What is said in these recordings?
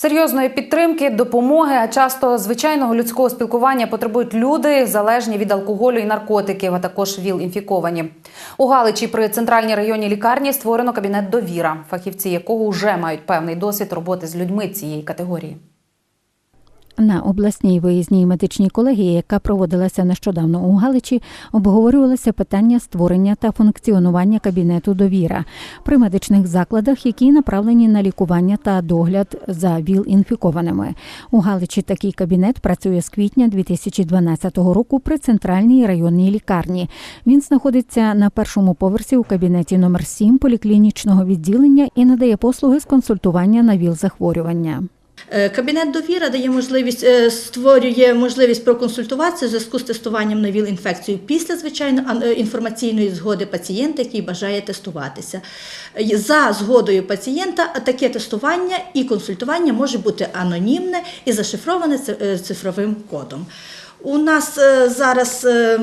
Серйозної підтримки, допомоги, а часто звичайного людського спілкування потребують люди, залежні від алкоголю і наркотиків, а також ВІЛ-інфіковані. У Галичі при центральній районній лікарні створено кабінет довіра, фахівці якого вже мають певний досвід роботи з людьми цієї категорії. На обласній виїзній медичній колегії, яка проводилася нещодавно у Галичі, обговорювалося питання створення та функціонування кабінету довіра при медичних закладах, які направлені на лікування та догляд за ВІЛ-інфікованими. У Галичі такий кабінет працює з квітня 2012 року при центральній районній лікарні. Він знаходиться на першому поверсі у кабінеті номер 7 поліклінічного відділення і надає послуги з консультування на ВІЛ-захворювання. Е, Кабінет довіра дає можливість е, створює можливість проконсультуватися в зв'язку з тестуванням на ВІЛ-інфекцію після звичайно е, інформаційної згоди пацієнта, який бажає тестуватися. Е, За згодою пацієнта таке тестування і консультування може бути анонімне і зашифроване ци- е, цифровим кодом. У нас е, зараз е,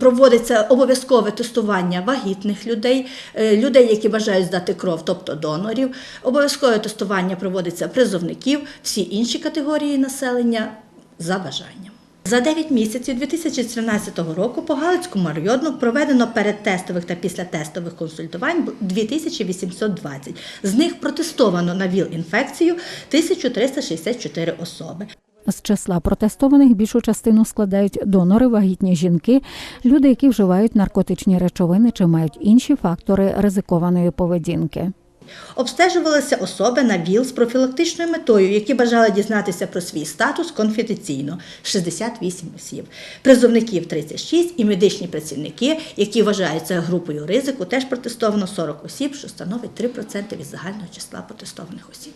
проводиться обов'язкове тестування вагітних людей, е, людей, які бажають здати кров, тобто донорів. Обов'язкове тестування проводиться призовників, всі інші категорії населення за бажанням. За 9 місяців 2013 року по Галицькому району проведено передтестових та післятестових консультувань 2820. З них протестовано на ВІЛ-інфекцію 1364 особи. З числа протестованих більшу частину складають донори, вагітні жінки, люди, які вживають наркотичні речовини чи мають інші фактори ризикованої поведінки. Обстежувалися особи на ВІЛ з профілактичною метою, які бажали дізнатися про свій статус конфіденційно 68 осіб, призовників 36 і медичні працівники, які вважаються групою ризику, теж протестовано 40 осіб, що становить 3% від загального числа протестованих осіб.